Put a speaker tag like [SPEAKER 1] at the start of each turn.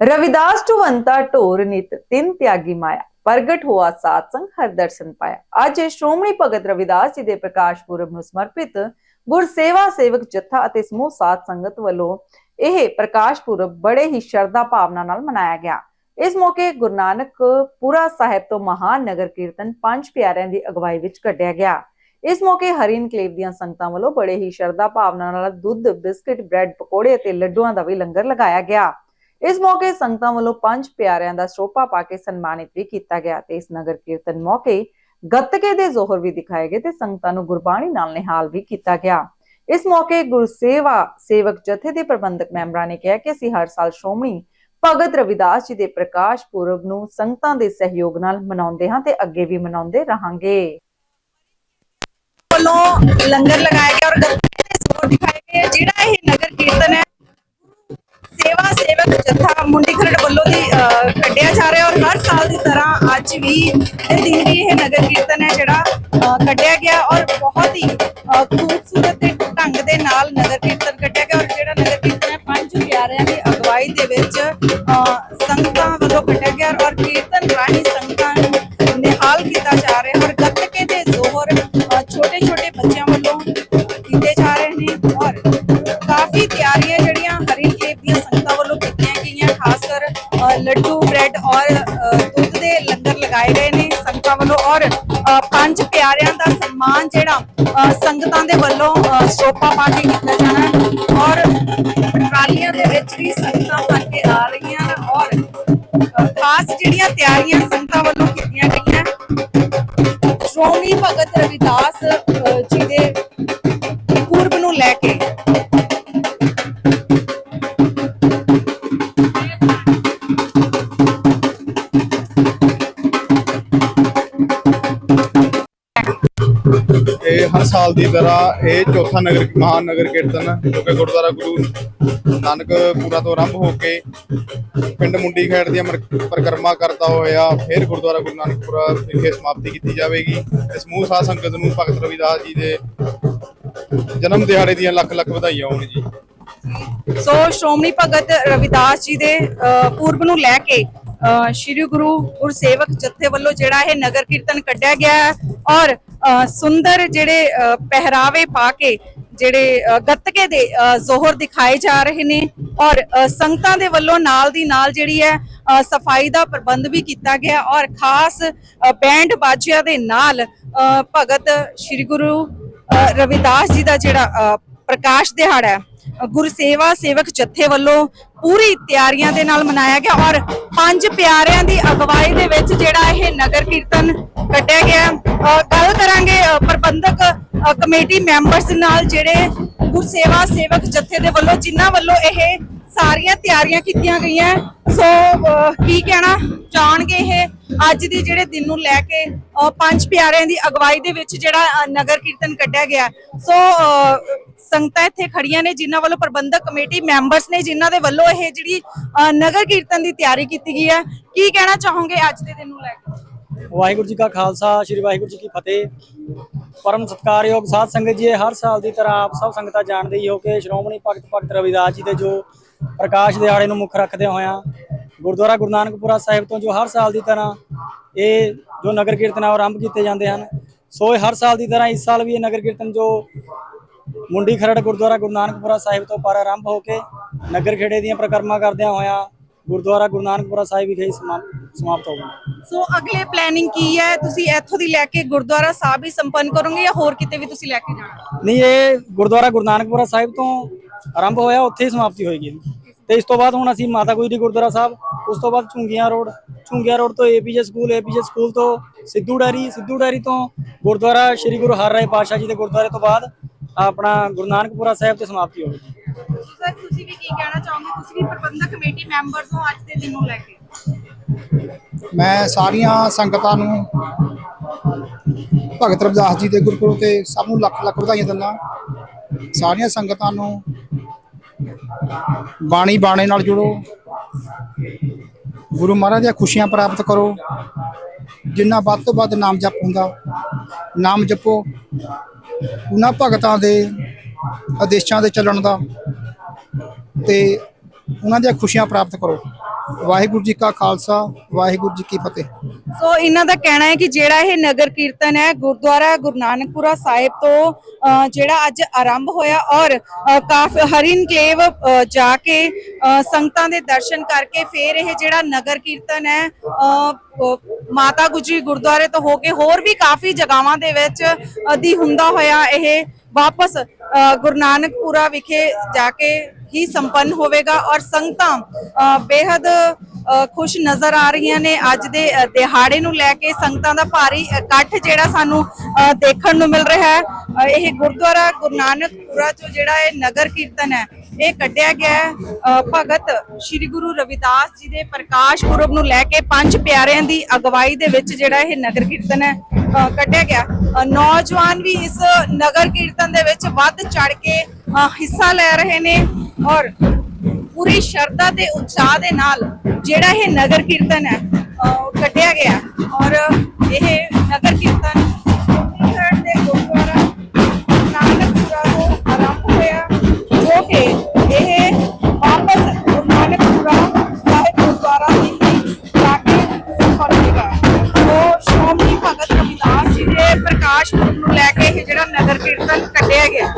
[SPEAKER 1] रविदास टुवंता ਢੋਰ ਨਿਤ ਤਿੰਨ ਤਿਆਗੀ ਮਾਇਆ ਪ੍ਰਗਟ ਹੋਆ ਸਾਧ ਸੰਗ ਹਰ ਦਰਸ਼ਨ ਪਾਇਆ ਅੱਜ ਸ਼੍ਰੋਮਣੀ ਭਗਤ ਰਵਿਦਾਸ ਜੀ ਦੇ ਪ੍ਰਕਾਸ਼ ਪੁਰਬ ਨੂੰ ਸਮਰਪਿਤ ਗੁਰਸੇਵਾ ਸੇਵਕ ਜੱਥਾ ਅਤੇ ਸਮੂਹ ਸਾਧ ਸੰਗਤ ਵੱਲੋਂ ਇਹ ਪ੍ਰਕਾਸ਼ ਪੁਰਬ ਬੜੇ ਹੀ ਸ਼ਰਧਾ ਭਾਵਨਾ ਨਾਲ ਮਨਾਇਆ ਗਿਆ ਇਸ ਮੌਕੇ ਗੁਰੂ ਨਾਨਕ ਪੁਰਾ ਸਾਹਿਬ ਤੋਂ ਮਹਾਨ ਨਗਰ ਕੀਰਤਨ ਪੰਜ ਪਿਆਰਿਆਂ ਦੀ ਅਗਵਾਈ ਵਿੱਚ ਕੱਢਿਆ ਗਿਆ ਇਸ ਮੌਕੇ ਹਰੀ ਇਨਕਲੇਵ ਦੀਆਂ ਸੰਗਤਾਂ ਵੱਲੋਂ ਬੜੇ ਹੀ ਸ਼ਰਧਾ ਭਾਵਨਾ ਨਾਲ ਦੁੱਧ ਬਿਸਕਟ ਬ੍ਰੈਡ ਪਕੌੜੇ ਅਤੇ ਲੱਡੂਆਂ ਦਾ ਵੀ ਲੰਗਰ ਲਗਾਇਆ ਗਿਆ ਇਸ ਮੌਕੇ ਸੰਗਤਾਂ ਵੱਲੋਂ ਪੰਜ ਪਿਆਰਿਆਂ ਦਾ ਸਰੋਪਾ ਪਾ ਕੇ ਸਨਮਾਨਿਤ ਵੀ ਕੀਤਾ ਗਿਆ ਤੇ ਇਸ ਨਗਰ ਕੀਰਤਨ ਮੌਕੇ ਗੱਤਕੇ ਦੇ ਜ਼ੋਹਰ ਵੀ ਦਿਖਾਏ ਗਏ ਤੇ ਸੰਗਤਾਂ ਨੂੰ ਗੁਰਬਾਣੀ ਨਾਲ ਨਿਹਾਲ ਵੀ ਕੀਤਾ ਗਿਆ। ਇਸ ਮੌਕੇ ਗੁਰਸੇਵਾ ਸੇਵਕ ਜਥੇ ਦੇ ਪ੍ਰਬੰਧਕ ਮੈਂਬਰਾਂ ਨੇ ਕਿਹਾ ਕਿ ਅਸੀਂ ਹਰ ਸਾਲ ਸ਼੍ਰੋਮਣੀ ਭਗਤ ਰਵਿਦਾਸ ਜੀ ਦੇ ਪ੍ਰਕਾਸ਼ ਪੁਰਬ ਨੂੰ ਸੰਗਤਾਂ ਦੇ ਸਹਿਯੋਗ ਨਾਲ ਮਨਾਉਂਦੇ ਹਾਂ ਤੇ ਅੱਗੇ ਵੀ ਮਨਾਉਂਦੇ ਰਹਾਂਗੇ।
[SPEAKER 2] ਵੱਲੋਂ ਲੰਗਰ ਲਗਾਇਆ ਗਿਆ ਔਰ ਗੱਤਕੇ ਦੇ ਜ਼ੋਰ ਦਿਖਾਏ ਗਏ ਜਿਹੜਾ ਇਹ ਨਗਰ ਕੀਰਤਨ ਹੈ ਸੇਵਾ ਸੇਵਕ ਜਥਾ ਮੁੰਡੀ ਖਰੜ ਵੱਲੋਂ ਦੀ ਕੱਢਿਆ ਜਾ ਰਿਹਾ ਔਰ ਹਰ ਸਾਲ ਦੀ ਤਰ੍ਹਾਂ ਅੱਜ ਵੀ ਇਹ ਦਿਨ ਵੀ ਇਹ ਨਗਰ ਕੀਰਤਨ ਹੈ ਜਿਹੜਾ ਅਹ, ਕੱਢਿਆ ਗਿਆ ਔਰ ਬਹੁਤ ਹੀ ਅਹ, ਖੂਬਸੂਰਤ ਤੇ ਢੰਗ ਦੇ ਨਾਲ ਨਗਰ ਕੀਰਤਨ ਕੱਢਿਆ ਗਿਆ ਔਰ ਜਿਹੜਾ ਨਗਰ ਕੀਰਤਨ ਹੈ ਪੰਜ ਪਿਆਰਿਆਂ ਦੀ ਅਗਵਾਈ ਦੇ ਵਿੱਚ ਅਹ, ਸੰਗਤਾਂ ਵੱਲੋਂ ਕੱਢਿਆ ਲੱਡੂ ਬ੍ਰੈਡ ਔਰ ਦੁੱਧ ਦੇ ਲੰਗਰ ਲਗਾਏ ਗਏ ਨੇ ਸੰਗਤਾਂ ਵੱਲੋਂ ਔਰ ਪੰਜ ਪਿਆਰਿਆਂ ਦਾ ਸਨਮਾਨ ਜਿਹੜਾ ਸੰਗਤਾਂ ਦੇ ਵੱਲੋਂ ਸੋਪਾ ਪਾ ਕੇ ਕੀਤਾ ਜਾਣਾ ਔਰ ਟਰਾਲੀਆਂ ਦੇ ਵਿੱਚ ਵੀ ਸੰਗਤਾਂ ਭਰ ਕੇ ਆ ਰਹੀਆਂ ਨੇ ਔਰ ਖਾਸ ਜਿਹੜੀਆਂ ਤਿਆਰੀਆਂ ਸੰਗਤਾਂ ਵੱਲੋਂ ਕੀਤੀਆਂ ਗਈਆਂ ਸ਼੍ਰੋਮਣੀ ਭਗਤ ਰਵਿਦਾਸ ਜੀ ਦੇ
[SPEAKER 3] ਸਾਲ ਦੀ ਤਰ੍ਹਾਂ ਇਹ ਚੌਥਾ ਨਗਰ ਮਹਾਨ ਕੀਰਤਨ ਜੋ ਕਿ ਗੁਰਦੁਆਰਾ ਗੁਰੂ ਨਾਨਕ ਪੂਰਾ ਤੋਂ ਆਰੰਭ ਹੋ ਕੇ ਪਿੰਡ ਮੁੰਡੀ ਖੇੜ ਦੀਆਂ ਮਰ- ਕਰਦਾ ਹੋਇਆ ਫਿਰ ਗੁਰਦੁਆਰਾ ਗੁਰੂ ਨਾਨਕਪੁਰਾ ਵਿਖੇ ਸਮਾਪਤੀ ਕੀਤੀ ਜਾਵੇਗੀ। ਤੇ ਸਮੂਹ ਸਾਧ ਸੰਗਤ ਨੂੰ ਭਗਤ ਰਵਿਦਾਸ ਜੀ ਦੇ ਜਨਮ ਦਿਹਾੜੇ ਦੀਆਂ ਲੱਖ ਲੱਖ ਵਧਾਈਆਂ ਹੋਣ ਜੀ।
[SPEAKER 2] ਸੋ ਸ਼੍ਰੋਮਣੀ ਭਗਤ ਰਵਿਦਾਸ ਜੀ ਦੇ ਅ, ਪੂਰਬ ਨੂੰ ਲੈ ਕੇ ਅ, ਸ਼੍ਰੀ ਗੁਰੂ ਗੁਰਸੇਵਕ ਜਥੇ ਵੱਲੋਂ ਜਿਹੜਾ ਇਹ ਨਗਰ ਕੀਰਤਨ ਕੱਢਿਆ ਗਿਆ ਹੈ ਔਰ ਸੁੰਦਰ ਜਿਹੜੇ ਪਹਿਰਾਵੇ ਪਾ ਕੇ ਜਿਹੜੇ ਗੱਤਕੇ ਦੇ ਜ਼ੋਹਰ ਦਿਖਾਏ ਜਾ ਰਹੇ ਨੇ ਔਰ ਸੰਗਤਾਂ ਦੇ ਵੱਲੋਂ ਨਾਲ ਦੀ ਨਾਲ ਜਿਹੜੀ ਹੈ ਸਫ਼ਾਈ ਦਾ ਪ੍ਰਬੰਧ ਵੀ ਕੀਤਾ ਗਿਆ ਔਰ ਖਾਸ ਬੈਂਡ ਬਾਜਿਆਂ ਦੇ ਨਾਲ ਭਗਤ ਸ਼੍ਰੀ ਗੁਰੂ ਰਵਿਦਾਸ ਜੀ ਦਾ ਜਿਹੜਾ ਪ੍ਰਕਾਸ਼ ਦਿਹਾੜਾ ਹੈ ਗੁਰਸੇਵਾ ਸੇਵਕ ਜਥੇ ਵੱਲੋਂ ਪੂਰੀ ਤਿਆਰੀਆਂ ਦੇ ਨਾਲ ਮਨਾਇਆ ਗਿਆ ਔਰ ਪੰਜ ਪਿਆਰਿਆਂ ਦੀ ਅਗਵਾਈ ਦੇ ਵਿੱਚ ਜਿਹੜਾ ਇਹ ਨਗਰ ਕੀਰਤਨ ਕੱਢਿਆ ਗਿਆ ਅ, ਗੱਲ ਕਰਾਂਗੇ ਪ੍ਰਬੰਧਕ ਕਮੇਟੀ ਮੈਂਬਰਸ ਨਾਲ ਜਿਹੜੇ ਗੁਰਸੇਵਾ ਸੇਵਕ ਜਥੇ ਦੇ ਵੱਲੋਂ ਜਿਨ੍ਹਾਂ ਵੱਲੋਂ ਇਹ ਸਾਰੀਆਂ ਤਿਆਰੀਆਂ ਕੀਤੀਆਂ ਗਈਆਂ। ਸੋ ਕੀ ਕਹਿਣਾ ਚਾਹਣਗੇ ਇਹ? ਅੱਜ ਦੇ ਜਿਹੜੇ ਦਿਨ ਨੂੰ ਲੈ ਕੇ ਪੰਜ ਪਿਆਰਿਆਂ ਦੀ ਅਗਵਾਈ ਦੇ ਵਿੱਚ ਜਿਹੜਾ ਨਗਰ ਕੀਰਤਨ ਕੱਢਿਆ ਗਿਆ। ਸੋ ਸੰਗਤਾਂ ਇੱਥੇ ਖੜੀਆਂ ਨੇ, ਜਿਨ੍ਹਾਂ ਵੱਲੋਂ ਪ੍ਰਬੰਧਕ ਕਮੇਟੀ, ਮੈਂਬਰਸ ਨੇ, ਜਿਨ੍ਹਾਂ ਦੇ ਵੱਲੋਂ ਇਹ ਜਿਹੜੀ ਨਗਰ ਕੀਰਤਨ ਦੀ ਤਿਆਰੀ ਕੀਤੀ ਗਈ ਹੈ। ਕੀ ਕਹਿਣਾ ਚਾਹੋਗੇ ਅੱਜ ਦੇ ਦਿਨ ਨੂੰ ਲੈ ਕੇ?
[SPEAKER 4] ਵਾਹਿਗੁਰੂ ਜੀ ਕਾ ਖਾਲਸਾ, ਸ੍ਰੀ ਵਾਹਿਗੁਰੂ ਜੀ ਕੀ ਫਤਿਹ। ਪਰਮ ਸਤਕਾਰਯੋਗ ਸਾਧ ਸੰਗਤ ਜੀ ਹਰ ਸਾਲ ਦੀ ਤਰ੍ਹਾਂ ਆਪ ਸਭ ਸੰਗਤਾਂ ਜਾਣਦੇ ਹੀ ਹੋ ਕਿ ਸ਼੍ਰੋਮਣੀ ਭਗਤ ਭਗਤ ਰਵਿਦਾਸ ਜੀ ਦੇ ਜੋ ਪ੍ਰਕਾਸ਼ ਦਿਹਾੜੇ ਨੂੰ ਮੁੱਖ ਰੱਖਦੇ ਹੋਇਆਂ ਗੁਰਦੁਆਰਾ ਗੁਰੂ ਨਾਨਕਪੁਰਾ ਸਾਹਿਬ ਤੋਂ ਜੋ ਹਰ ਸਾਲ ਦੀ ਤਰ੍ਹਾਂ ਇਹ ਜੋ ਨਗਰ ਕੀਰਤਨ ਆਰੰਭ ਕੀਤੇ ਜਾਂਦੇ ਹਨ। ਸੋ ਇਹ ਹਰ ਸਾਲ ਦੀ ਤਰ੍ਹਾਂ ਇਸ ਸਾਲ ਵੀ ਇਹ ਨਗਰ ਕੀਰਤਨ ਜੋ ਮੁੰਡੀ ਖਰੜ ਗੁਰਦੁਆਰਾ ਗੁਰੂ ਨਾਨਕਪੁਰਾ ਸਾਹਿਬ ਤੋਂ ਪਰ ਆਰੰਭ ਹੋ ਕੇ ਨਗਰ ਖੇੜੇ ਦੀਆਂ ਪ੍ਰਕਰਮਾ ਕਰਦਿਆਂ ਹੋਇਆਂ ਗੁਰਦੁਆਰਾ ਗੁਰੂ ਨਾਨਕਪੁਰਾ ਸਾਹਿਬ ਵਿਖੇ ਸਮਾ- ਸਮਾਪਤ ਹੋ
[SPEAKER 2] ਸੋ ਅਗਲੇ ਪਲੈਨਿੰਗ ਕੀ ਹੈ? ਤੁਸੀਂ ਇੱਥੋਂ ਦੀ ਲੈ ਕੇ ਗੁਰਦੁਆਰਾ ਸਾਹਿਬ ਹੀ ਸੰਪੰਨ ਕਰੋਗੇ ਜਾਂ ਹੋਰ ਕਿਤੇ ਵੀ ਤੁਸੀਂ ਲੈ ਕੇ ਜਾਣਾ?
[SPEAKER 4] ਨਹੀਂ ਇਹ ਗੁਰਦੁਆਰਾ ਗੁਰੂ ਨਾਨਕਪੁਰਾ ਸਾਹਿਬ ਤੋਂ ਆਰੰਭ ਹੋਇਆ ਉੱਥੇ ਹੀ ਸਮਾਪਤੀ ਹੋਏਗੀ। ਤੇ ਇਸ ਤੋਂ ਬਾਅਦ ਹੁਣ ਅਸੀਂ ਮਾਤਾ ਗੁਜਰੀ ਗੁਰਦੁਆਰਾ ਸਾਹਿਬ ਉਸ ਤੋਂ ਬਾਅਦ ਝੁੰਗੀਆਂ ਰੋਡ ਝੁੰਗੀਆਂ ਰੋਡ ਤੋਂ ਏਪੀਜੇ ਸਕੂਲ ਏਪੀਜੇ ਸਕੂਲ ਤੋਂ ਸਿੱਧੂ ਡੈਰੀ ਸਿੱਧੂ ਡੈਰੀ ਤੋਂ ਗੁਰਦੁਆਰਾ ਸ੍ਰੀ ਗੁਰੂ ਹਰਿਰਾਏ ਪਾਤਸ਼ਾਹ ਜੀ ਦੇ ਗੁਰਦੁਆਰੇ ਤੋਂ ਬਾਅਦ ਆਪਣਾ ਗੁਰੂ ਨਾਨਕਪੁਰਾ ਸਾਹਿਬ ਤੇ ਸਮਾਪਤੀ ਹੋਵੇਗੀ।
[SPEAKER 2] ਸਰ ਤੁਸੀਂ ਵੀ ਕੀ ਕਹਿਣਾ ਚਾਹੋਗੇ? ਤੁਸੀਂ ਵੀ ਪ੍ਰਬੰਧਕ ਕਮੇਟੀ ਮੈਂਬਰਸ ਹੋ ਅੱਜ ਦੇ ਦਿਨ ਨੂੰ ਲੈ ਕੇ।
[SPEAKER 5] ਮੈਂ ਸਾਰੀਆਂ ਸੰਗਤਾਂ ਨੂੰ ਭਗਤ ਰਵਿਦਾਸ ਜੀ ਦੇ ਗੁਰਪੁਰਬ ਤੇ ਸਭ ਨੂੰ ਲੱਖ ਲੱਖ ਵਧਾਈਆਂ ਦਿੰਦਾ। ਸਾਰੀਆਂ ਸੰਗਤਾਂ ਨੂੰ ਬਾਣੀ ਬਾਣੇ ਨਾਲ ਜੁੜੋ। ਗੁਰੂ ਮਹਾਰਾਜ ਦੀਆਂ ਖੁਸ਼ੀਆਂ ਪ੍ਰਾਪਤ ਕਰੋ। ਜਿੰਨਾ ਵੱਧ ਤੋਂ ਵੱਧ ਨਾਮ ਜਪ ਹੁੰਦਾ, ਨਾਮ ਜਪੋ। ਉਹਨਾਂ ਭਗਤਾਂ ਦੇ ਆਦੇਸ਼ਾਂ ਦੇ ਚੱਲਣ ਦਾ ਤੇ ਉਹਨਾਂ ਦੀਆਂ ਖੁਸ਼ੀਆਂ ਪ੍ਰਾਪਤ ਕਰੋ। ਵਾਹਿਗੁਰੂ ਜੀ ਕਾ ਖਾਲਸਾ, ਵਾਹਿਗੁਰੂ ਜੀ ਕੀ ਫਤਿਹ।
[SPEAKER 2] ਸੋ ਇਹਨਾਂ ਦਾ ਕਹਿਣਾ ਹੈ ਕਿ ਜਿਹੜਾ ਇਹ ਨਗਰ ਕੀਰਤਨ ਹੈ ਗੁਰਦੁਆਰਾ ਗੁਰੂ ਨਾਨਕਪੁਰਾ ਸਾਹਿਬ ਤੋਂ ਜਿਹੜਾ ਅੱਜ ਆਰੰਭ ਹੋਇਆ ਔਰ ਕਾਫ ਕਾਫੀ ਹਰਿਨਕਲੇਵ ਜਾ ਕੇ ਸੰਗਤਾਂ ਦੇ ਦਰਸ਼ਨ ਕਰਕੇ ਫਿਰ ਇਹ ਜਿਹੜਾ ਨਗਰ ਕੀਰਤਨ ਹੈ ਮਾਤਾ ਗੁਜਰੀ ਗੁਰਦੁਆਰੇ ਤੋਂ ਹੋ ਕੇ ਹੋਰ ਵੀ ਕਾਫੀ ਜਗ੍ਹਾਵਾਂ ਦੇ ਵਿੱਚ ਦੀ ਹੁੰਦਾ ਹੋਇਆ ਇਹ ਵਾਪਸ ਗੁਰੂ ਨਾਨਕਪੁਰਾ ਵਿਖੇ ਜਾ ਕੇ ਹੀ ਸੰਪੰਨ ਹੋਵੇਗਾ ਔਰ ਸੰਗਤਾਂ ਅ, ਬੇहद ਖੁਸ਼ ਨਜ਼ਰ ਆ ਰਹੀਆਂ ਨੇ ਅੱਜ ਦੇ ਦਿਹਾੜੇ ਨੂੰ ਲੈ ਕੇ ਸੰਗਤਾਂ ਦਾ ਭਾਰੀ ਇਕੱਠ ਜਿਹੜਾ ਸਾਨੂੰ ਦੇਖਣ ਨੂੰ ਮਿਲ ਰਿਹਾ ਹੈ। ਇਹ ਗੁਰਦੁਆਰਾ ਗੁਰੂ ਨਾਨਕਪੁਰਾ ਤੋਂ ਜਿਹੜਾ ਇਹ ਨਗਰ ਕੀਰਤਨ ਹੈ, ਇਹ ਕੱਢਿਆ ਗਿਆ ਹੈ। ਭਗਤ ਸ੍ਰੀ ਗੁਰੂ ਰਵਿਦਾਸ ਜੀ ਦੇ ਪ੍ਰਕਾਸ਼ ਪੁਰਬ ਨੂੰ ਲੈ ਕੇ ਪੰਜ ਪਿਆਰਿਆਂ ਦੀ ਅਗਵਾਈ ਦੇ ਵਿੱਚ ਜਿਹੜਾ ਇਹ ਨਗਰ ਕੀਰਤਨ ਹੈ ਕੱਢਿਆ ਗਿਆ। ਨੌਜਵਾਨ ਵੀ ਇਸ ਨਗਰ ਕੀਰਤਨ ਦੇ ਵਿੱਚ ਵੱਧ ਚੜ ਕੇ ਹਿੱਸਾ ਲੈ ਰਹੇ ਨੇ ਔਰ ਪੂਰੀ ਸ਼ਰਧਾ ਤੇ ਉਤਸ਼ਾਹ ਦੇ ਨਾਲ ਜਿਹੜਾ ਇਹ ਨਗਰ ਕੀਰਤਨ ਹੈ ਕੱਢਿਆ ਗਿਆ। ਔਰ ਇਹ ਨਗਰ ਕੀਰਤਨ ਚੰਡੀਗੜ੍ਹ ਦੇ ਗੁਰਦੁਆਰਾ ਨਾਨਕਪੁਰਾ ਤੋਂ ਆਰੰਭ ਹੋਇਆ, ਜੋ ਕਿ ਇਹ ਵਾਪਸ ਨਾਨਕਪੁਰਾ ਸਾਹਿਬ ਗੁਰਦੁਆਰਾ ਦੀ ਹੀ ਜਾ ਕੇ ਸੰਪੰਨ ਉਹ ਸ਼੍ਰੋਮਣੀ ਭਗਤ ਰਵਿਦਾਸ ਜੀ ਦੇ ਪ੍ਰਕਾਸ਼ ਪੁਰਬ ਨੂੰ ਲੈ ਕੇ ਇਹ ਜਿਹੜਾ ਨਗਰ ਕੀਰਤਨ ਕੱਢਿਆ ਗਿਆ।